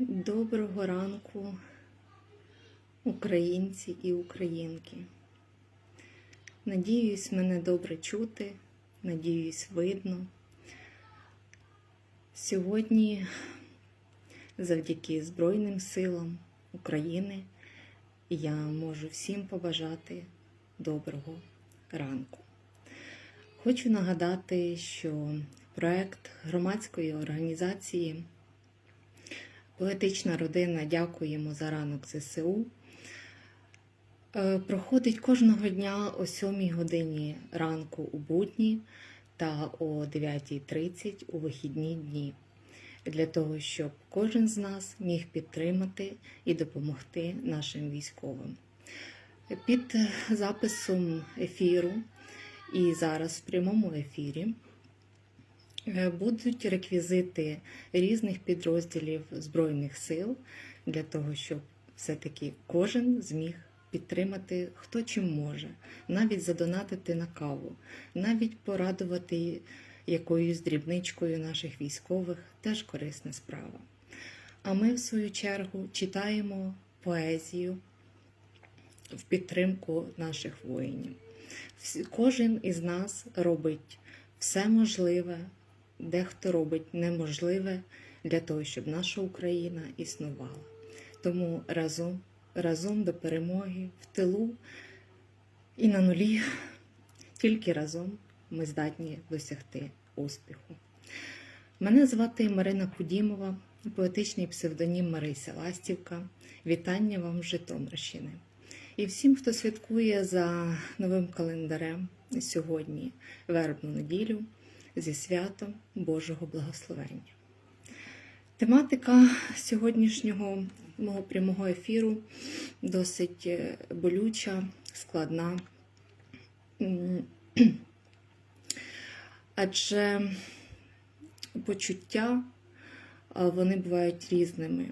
Доброго ранку, українці і українки. Надіюсь, мене добре чути, надіюсь, видно. Сьогодні, завдяки Збройним силам України, я можу всім побажати доброго ранку. Хочу нагадати, що проект громадської організації Поетична родина Дякуємо за ранок ЗСУ. Е, Проходить кожного дня о 7 годині ранку у будні та о 9.30 у вихідні дні, для того, щоб кожен з нас міг підтримати і допомогти нашим військовим. Під записом ефіру і зараз в прямому ефірі. Е, Будуть реквізити різних підрозділів Збройних сил для того, щоб все-таки кожен зміг підтримати хто чим може, навіть задонатити на каву, навіть порадувати якоюсь дрібничкою наших військових теж корисна справа. А ми, в свою чергу, читаємо поезію в підтримку наших воїнів. Кожен із нас робить все можливе, дехто робить неможливе для того, щоб наша Україна існувала. Тому разом, разом до перемоги в тилу і на нулі, тільки разом ми здатні досягти успіху. Мене звати Марина Кудімова, поетичний псевдонім Марися Ластівка. Вітання вам Житомирщини. І всім, хто святкує за новим календарем сьогодні вербну неділю зі святом Божого благословення. Тематика сьогоднішнього мого прямого ефіру досить е, болюча, складна. Адже почуття вони бувають різними.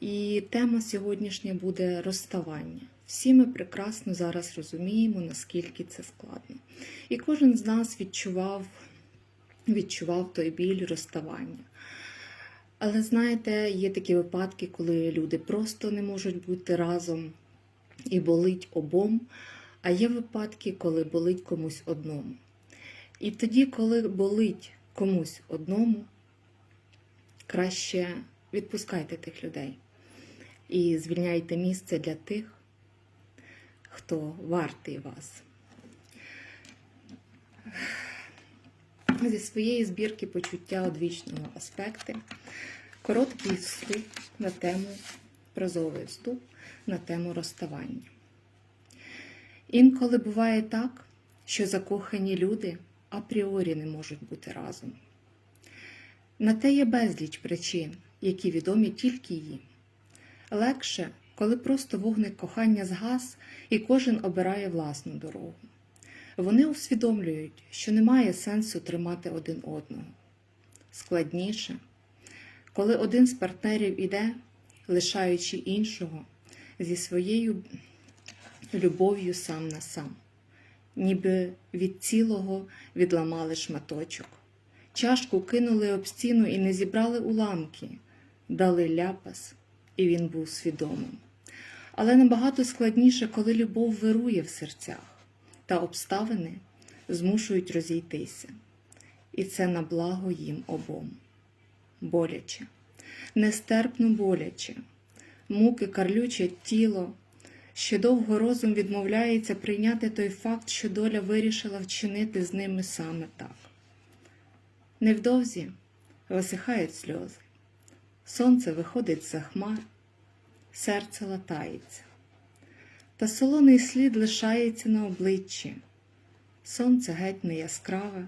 І тема сьогоднішня буде розставання. Всі ми прекрасно зараз розуміємо, наскільки це складно. І кожен з нас відчував, відчував той біль розставання. Але знаєте, є такі випадки, коли люди просто не можуть бути разом і болить обом, а є випадки, коли болить комусь одному. І тоді, коли болить комусь одному, краще відпускайте тих людей і звільняйте місце для тих, хто вартий вас. Зі своєї збірки почуття одвічного аспекти короткий вступ на тему, прозовий вступ на тему розставання. Інколи буває так, що закохані люди апріорі не можуть бути разом. На те є безліч причин, які відомі тільки їм. Легше, коли просто вогник кохання згас і кожен обирає власну дорогу. Вони усвідомлюють, що немає сенсу тримати один одного. Складніше, коли один з партнерів іде, лишаючи іншого зі своєю любов'ю сам на сам, ніби від цілого відламали шматочок. Чашку кинули об стіну і не зібрали уламки, дали ляпас, і він був свідомим. Але набагато складніше, коли любов вирує в серцях, та обставини змушують розійтися. І це на благо їм обом. Боляче, нестерпно боляче, муки карлюче тіло, ще довго розум відмовляється прийняти той факт, що доля вирішила вчинити з ними саме так. Невдовзі висихають сльози, сонце виходить за хмар, серце латається, та солоний слід лишається на обличчі. Сонце геть не яскраве,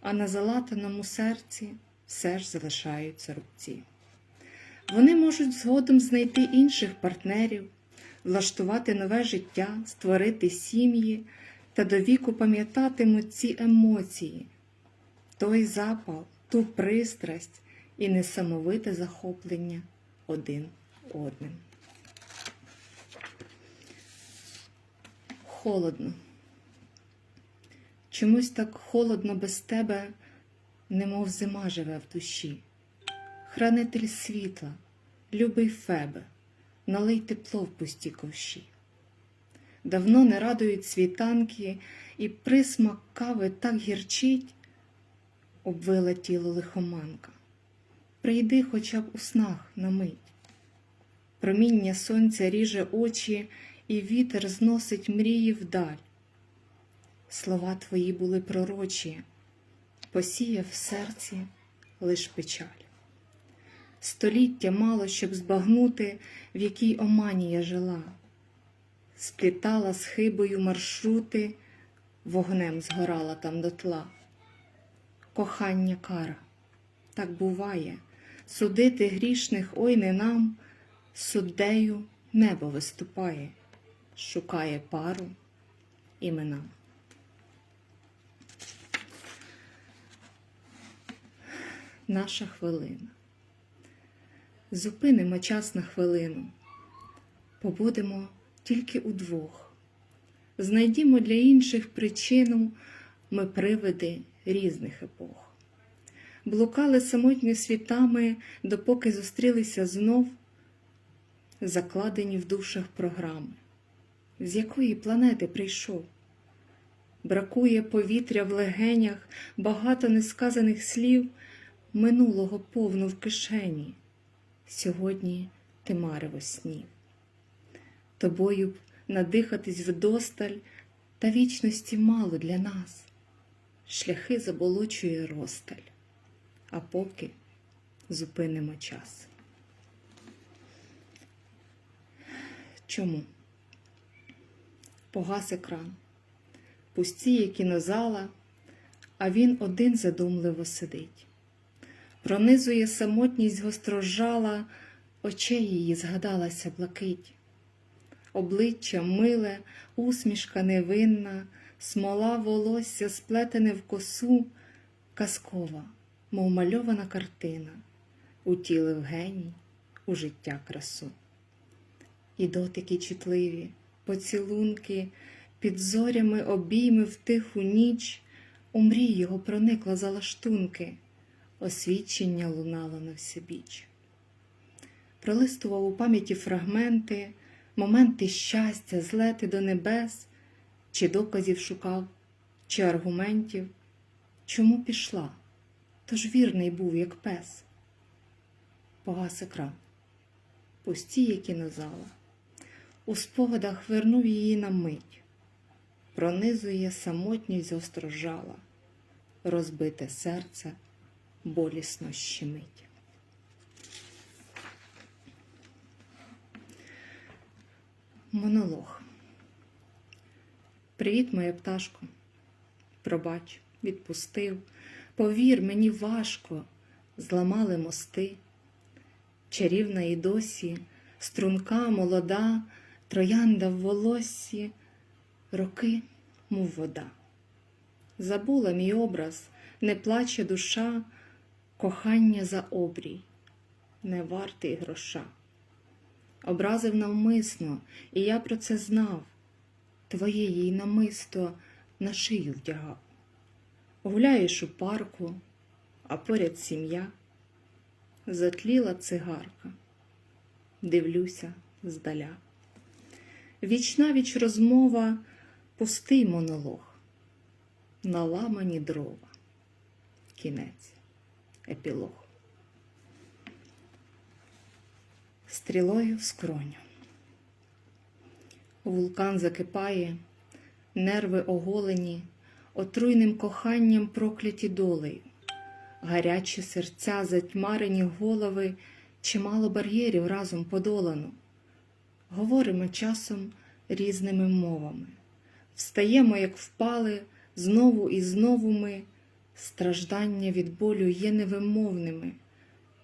а на залатаному серці все ж залишаються рубці. Вони можуть згодом знайти інших партнерів, влаштувати нове життя, створити сім'ї та до віку пам'ятатимуть ці емоції, той запал, ту пристрасть і несамовите захоплення один одним. Холодно. Чомусь так холодно без тебе, немов зима живе в душі. Хранитель світла, любий Фебе, налий тепло в пусті ковші. Давно не радують світанки, і присмак кави так гірчить, обвила тіло лихоманка. Прийди хоча б у снах на мить. Проміння сонця ріже очі, і вітер зносить мрії вдаль. Слова твої були пророчі, посіяв в серці лиш печаль. Століття мало, щоб збагнути, в якій омані я жила, сплітала з хибою маршрути, вогнем згорала там дотла. Кохання кара, так буває, судити грішних ой не нам, суддею небо виступає, шукає пару іменам. Наша хвилина. Зупинимо час на хвилину, побудемо тільки удвох. Знайдімо для інших причину ми привиди різних епох. Блукали самотні світами, допоки зустрілися знов, закладені в душах програми. З якої планети прийшов? Бракує повітря в легенях, багато несказаних слів, минулого повно в кишені. Сьогодні ти марево снів. Тобою б надихатись вдосталь, та вічності мало для нас. Шляхи заболочує розсталь, а поки зупинимо час. Чому? Погас екран, пустіє кінозала, а він один задумливо сидить. Пронизує самотність гострожала, очей її згадалася блакить. Обличчя миле, усмішка невинна, смола волосся сплетене в косу, казкова, мов мальована картина, утілив геній у життя красу. І дотики чутливі, поцілунки, під зорями обійми в тиху ніч, у мрій його проникла за лаштунки, освічення лунало на всебіч. Пролистував у пам'яті фрагменти, моменти щастя, злети до небес, чи доказів шукав, чи аргументів, чому пішла, тож вірний був, як пес. Погас екран, пустіє кінозала, у спогадах вернув її на мить, пронизує самотність острожала, розбите серце болісно щемить. Монолог. Привіт, моя пташко. Пробач, відпустив. Повір, мені важко, зламали мости. Чарівна і досі, струнка молода, троянда в волоссі, роки, мов вода. Забула мій образ, не плаче душа, кохання за обрій, не вартий гроша. Образив навмисно, і я про це знав. Твоє їй намисто на шию вдягав. Гуляєш у парку, а поряд сім'я, затліла цигарка, дивлюся здаля. Вічна віч розмова, пустий монолог, наламані дрова, кінець, епілог. Стрілою в скроню. Вулкан закипає, нерви оголені, отруйним коханням прокляті долею, гарячі серця, затьмарені голови, чимало бар'єрів разом подолано. Говоримо часом різними мовами, встаємо, як впали, знову і знову ми, страждання від болю є невимовними,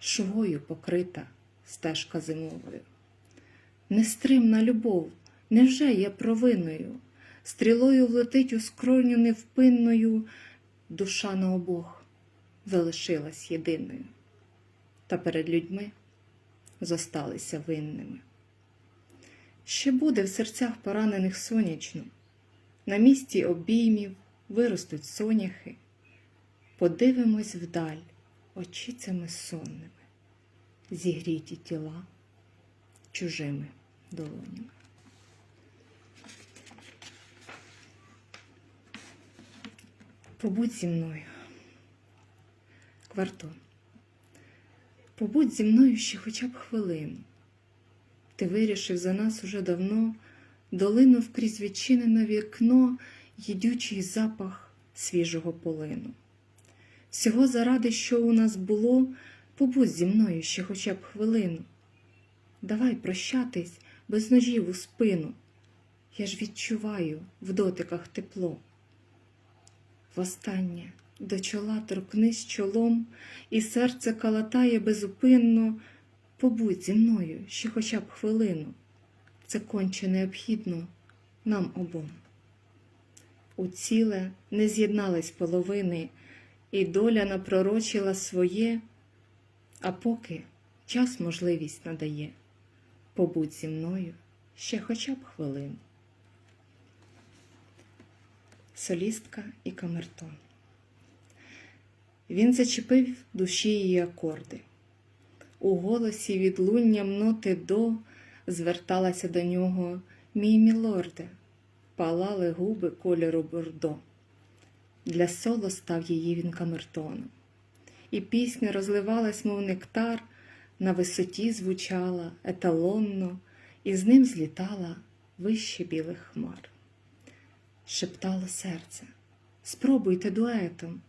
шугою покрита стежка зимовою. Нестримна любов. Невже є провиною? Стрілою влетить у скроню невпинною, душа на обох залишилась єдиною, та перед людьми зосталися винними. Ще буде в серцях поранених сонячно, на місці обіймів виростуть соняхи, подивимось вдаль очицями сонними, зігріті тіла чужими долонями. Побудь зі мною. Квартон. Побудь зі мною ще хоча б хвилину. Ти вирішив за нас уже давно, долинув крізь відчинене вікно їдючий запах свіжого полину. Всього заради, що у нас було, побудь зі мною ще хоча б хвилину. Давай прощатись без ножів у спину. Я ж відчуваю в дотиках тепло. Востаннє до чола торкнись чолом, і серце калатає безупинно. Побудь зі мною ще хоча б хвилину. Це конче необхідно нам обом. У ціле не з'єднались половини, і доля напророчила своє, а поки час можливість надає. Побудь зі мною ще хоча б хвилину. Солістка і камертон. Він зачепив душі її акорди. У голосі відлунням ноти до зверталася до нього мій мілорде, палали губи кольору бордо. Для соло став її він камертоном. І пісня розливалась, мов нектар, на висоті звучала еталонно, і з ним злітала вище білих хмар. Шептало серце, спробуйте дуетом.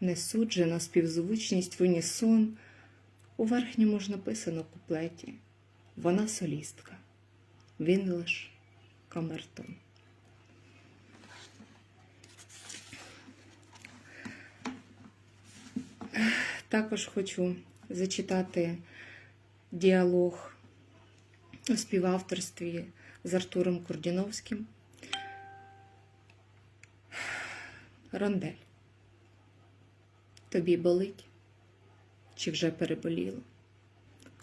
Не суджена співзвучність в унісон, у верхньому ж написано куплеті. Вона солістка, він лиш камертон. Також хочу зачитати діалог у співавторстві з Артуром Курдіновським. Рондель. Тобі болить? Чи вже переболіло?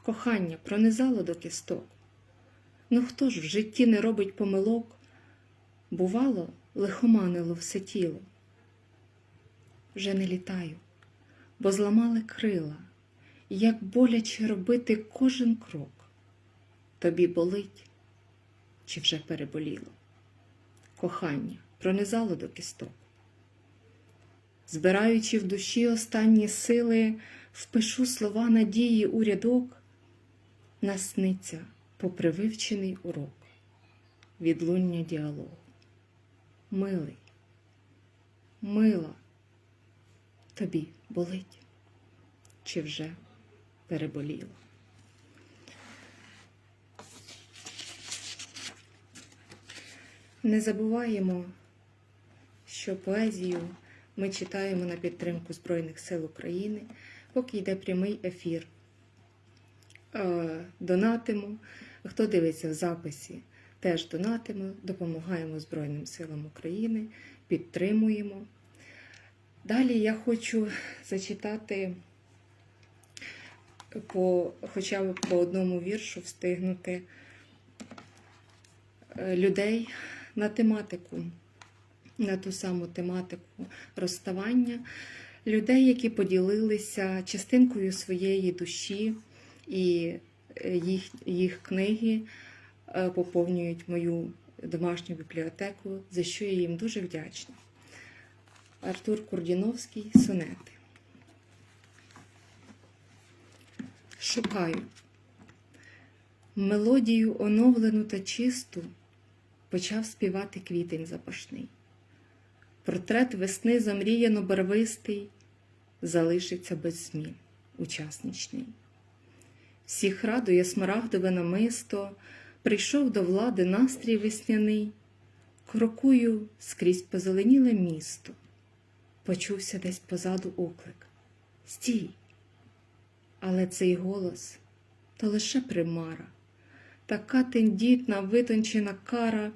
Кохання пронизало до кісток. Ну хто ж в житті не робить помилок? Бувало, лихоманило все тіло. Вже не літаю, бо зламали крила, як боляче робити кожен крок. Тобі болить, чи вже переболіло? Кохання пронизало до кісток. Збираючи в душі останні сили, впишу слова надії у рядок, насниться попри вивчений урок, відлуння діалогу. Милий, мила, тобі болить, чи вже переболіло? Не забуваємо, що поезію ми читаємо на підтримку Збройних сил України, поки йде прямий ефір. Е, Донатимо. Хто дивиться в записі, теж донатимо, допомагаємо Збройним силам України, підтримуємо. Далі я хочу зачитати по, хоча б по одному віршу встигнути е, людей на тематику на ту саму тематику розставання людей, які поділилися частинкою своєї душі, і е, їх, їх книги е, поповнюють мою домашню бібліотеку, за що я їм дуже вдячна. Артур Курдіновський сонети. Шукаю мелодію оновлену та чисту почав співати квітень запашний. Портрет весни замріяно барвистий, залишиться без змін учасничний. Всіх радує смарагдове намисто, прийшов до влади настрій весняний, крокую скрізь позеленіле місто, почувся десь позаду оклик. Стій! Але цей голос то лише примара, така тендітна, витончена кара,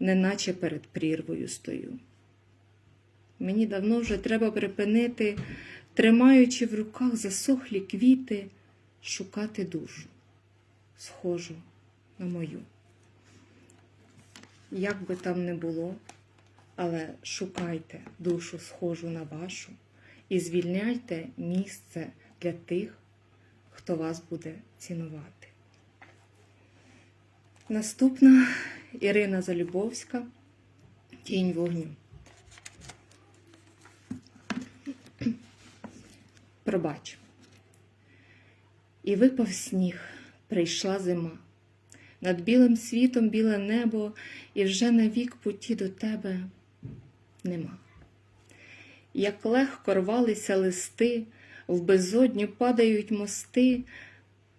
неначе перед прірвою стою. Мені давно вже треба припинити, тримаючи в руках засохлі квіти, шукати душу, схожу на мою. Як би там не було, але шукайте душу схожу на вашу і звільняйте місце для тих, хто вас буде цінувати. Наступна Ірина Залюбовська. Тінь вогню. Пробач. І випав сніг, прийшла зима. Над білим світом біле небо, і вже навік путі до тебе нема. Як легко рвалися листи, в безодню падають мости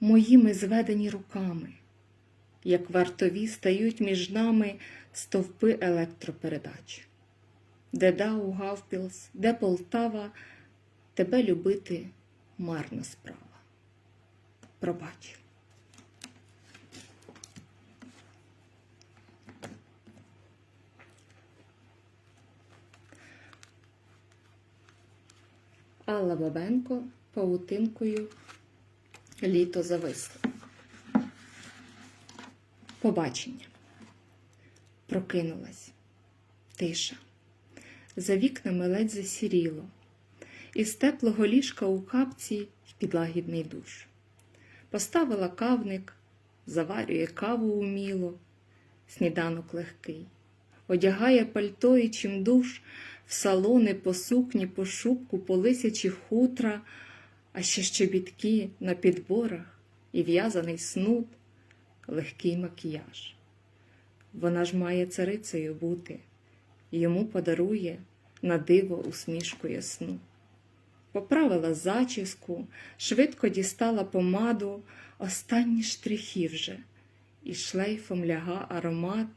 моїми зведені руками, як вартові стають між нами стовпи електропередач. Де Дау Гавпілс, де Полтава, тебе любити марна справа. Пробач. Алла Бабенко павутинкою літо зависло. Побачення. Прокинулась. Тиша. За вікнами ледь засіріло. Із теплого ліжка у капці в підлагідний душ. Поставила кавник, заварює каву уміло, сніданок легкий, одягає пальто і чим душ в салони, по сукні, по шубку, по лисячі хутра, а ще щебітки на підборах і в'язаний снуд, легкий макіяж. Вона ж має царицею бути, йому подарує на диво усмішку ясну. Поправила зачіску, швидко дістала помаду, останні штрихи вже, і шлейфом ляга аромат,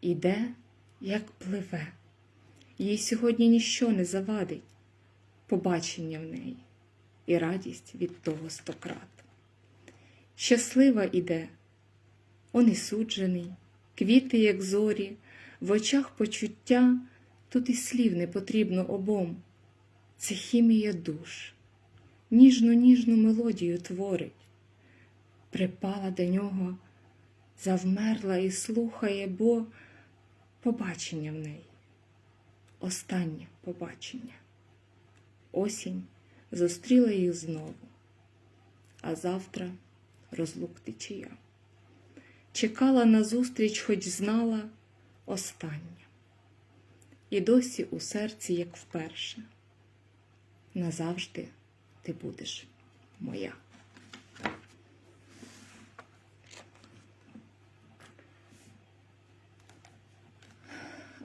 іде, як пливе. Їй сьогодні ніщо не завадить, побачення в неї і радість від того стократ. Щаслива іде, он і суджений, квіти, як зорі, в очах почуття, тут і слів не потрібно обом. Це хімія душ, ніжну ніжну мелодію творить, припала до нього, завмерла і слухає, бо побачення в неї останнє побачення. Осінь зустріла їх знову, а завтра розлук течія. Чекала на зустріч, хоч знала останнє. І досі у серці, як вперше, назавжди ти будеш моя.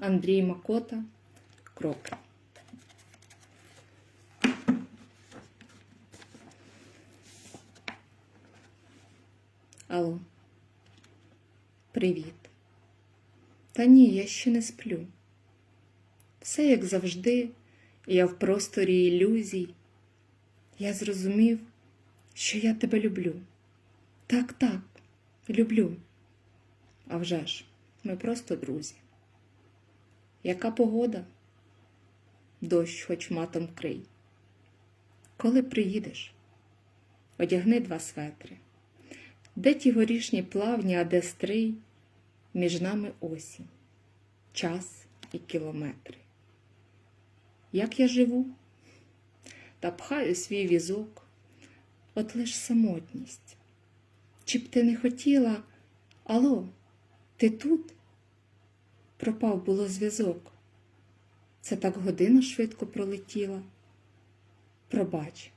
Андрій Макота кроки. Алло, привіт. Та ні, я ще не сплю. Все як завжди, я в просторі ілюзій. Я зрозумів, що я тебе люблю. Так, так, люблю. А вже ж, ми просто друзі. Яка погода? Дощ хоч матом крий. Коли приїдеш, одягни два светри. Де ті горішні плавні, а де стрий, між нами осінь, час і кілометри. Як я живу, та пхаю свій візок, от лиш самотність. Чи б ти не хотіла, Алло, ти тут? пропав було зв'язок. Це так година швидко пролетіла. Пробач,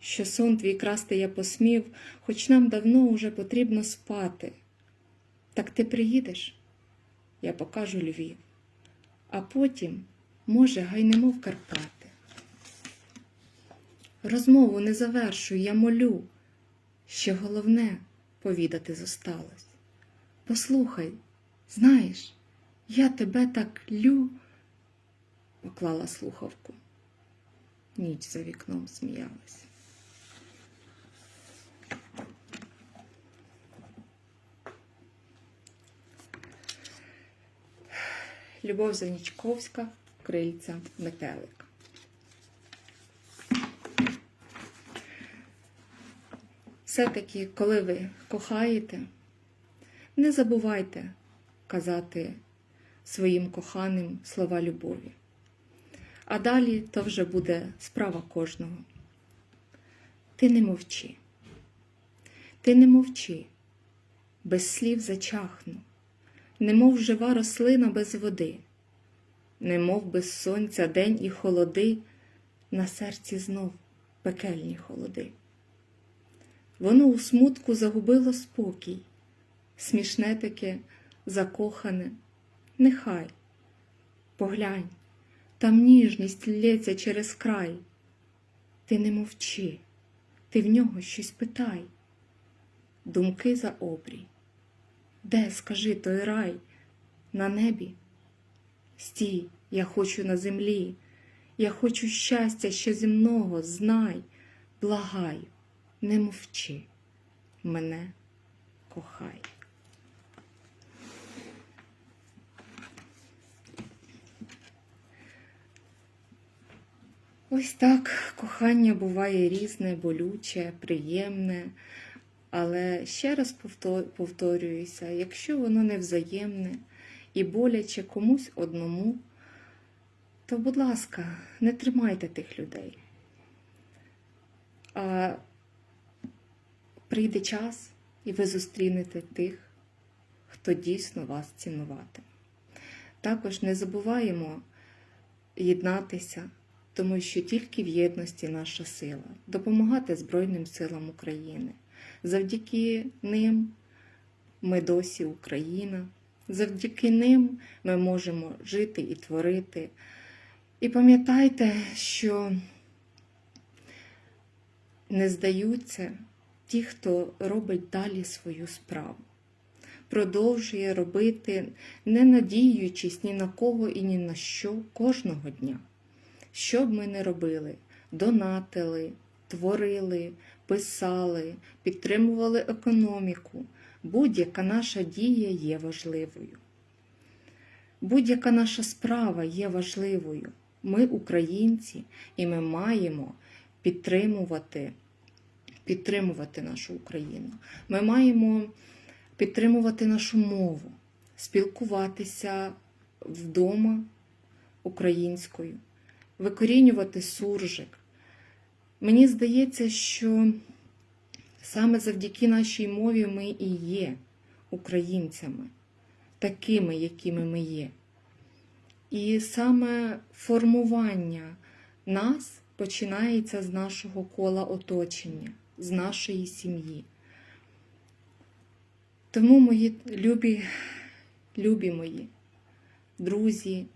що сон твій красти я посмів, хоч нам давно уже потрібно спати. Так ти приїдеш, я покажу Львів, а потім, може, гайнемо в Карпати. Розмову не завершую, я молю, ще головне повідати зосталось. Послухай, знаєш, я тебе так лю, поклала слухавку. Ніч за вікном сміялась. Любов Занічковська, крильця метелик. Все-таки, коли ви кохаєте, не забувайте казати своїм коханим слова любові. А далі то вже буде справа кожного. Ти не мовчи, ти не мовчи, без слів зачахну, немов жива рослина без води, немов без сонця день і холоди, на серці знов пекельні холоди. Воно у смутку загубило спокій, смішне таке, закохане, нехай. Поглянь, там ніжність лється через край. Ти не мовчи, ти в нього щось питай. Думки за обрій. Де, скажи, той рай? На небі? Стій, я хочу на землі, я хочу щастя ще земного, знай, благаю, не мовчи, мене кохай. Ось так кохання буває різне, болюче, приємне, але ще раз повто- повторююся, якщо воно не взаємне і боляче комусь одному, то, будь ласка, не тримайте тих людей. А прийде час, і ви зустрінете тих, хто дійсно вас цінуватиме. Також не забуваємо єднатися, тому що тільки в єдності наша сила допомагати Збройним силам України. Завдяки ним ми досі Україна, завдяки ним ми можемо жити і творити. І пам'ятайте, що не здаються ті, хто робить далі свою справу, продовжує робити, не надіючись ні на кого і ні на що кожного дня. Що б ми не робили, донатили, творили, писали, підтримували економіку, будь-яка наша дія є важливою. Будь-яка наша справа є важливою. Ми українці, і ми маємо підтримувати, підтримувати нашу Україну. Ми маємо підтримувати нашу мову, спілкуватися вдома українською, викорінювати суржик. Мені здається, що саме завдяки нашій мові ми і є українцями, такими, якими ми є. І саме формування нас починається з нашого кола оточення, з нашої сім'ї. Тому, мої любі, любі мої, друзі,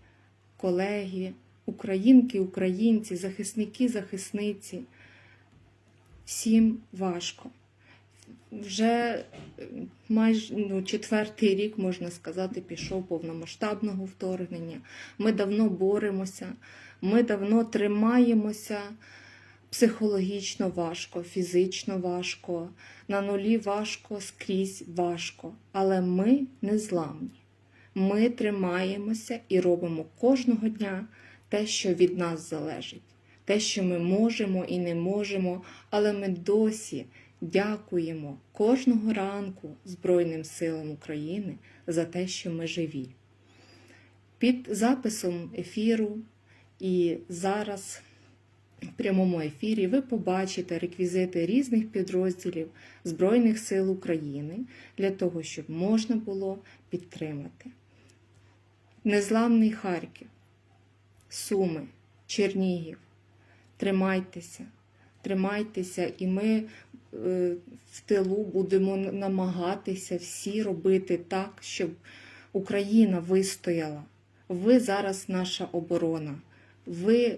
колеги, українки, українці, захисники, захисниці, всім важко. Вже майже ну, четвертий рік, можна сказати, пішов повномасштабного вторгнення. Ми давно боремося, ми давно тримаємося психологічно важко, фізично важко, на нулі важко, скрізь важко. Але ми не зламні. Ми тримаємося і робимо кожного дня те, що від нас залежить, те, що ми можемо і не можемо, але ми досі. Дякуємо кожного ранку Збройним силам України за те, що ми живі. Під записом ефіру і зараз в прямому ефірі ви побачите реквізити різних підрозділів Збройних сил України для того, щоб можна було підтримати. Незламний Харків, Суми, Чернігів. Тримайтеся, тримайтеся, і ми в тилу будемо намагатися всі робити так, щоб Україна вистояла. Ви зараз наша оборона. Ви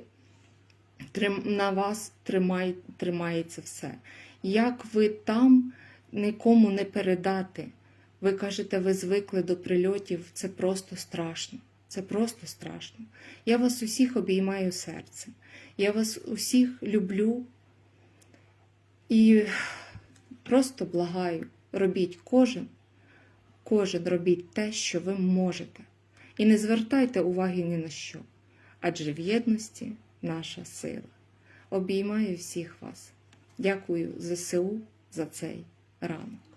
на вас тримай, тримається все. Як ви там нікому не передати? Ви кажете, ви звикли до прильотів, це просто страшно. Це просто страшно. Я вас усіх обіймаю серцем. Я вас усіх люблю. І просто благаю, робіть кожен, кожен робіть те, що ви можете. І не звертайте уваги ні на що, адже в єдності наша сила. Обіймаю всіх вас. Дякую ЗСУ за цей ранок.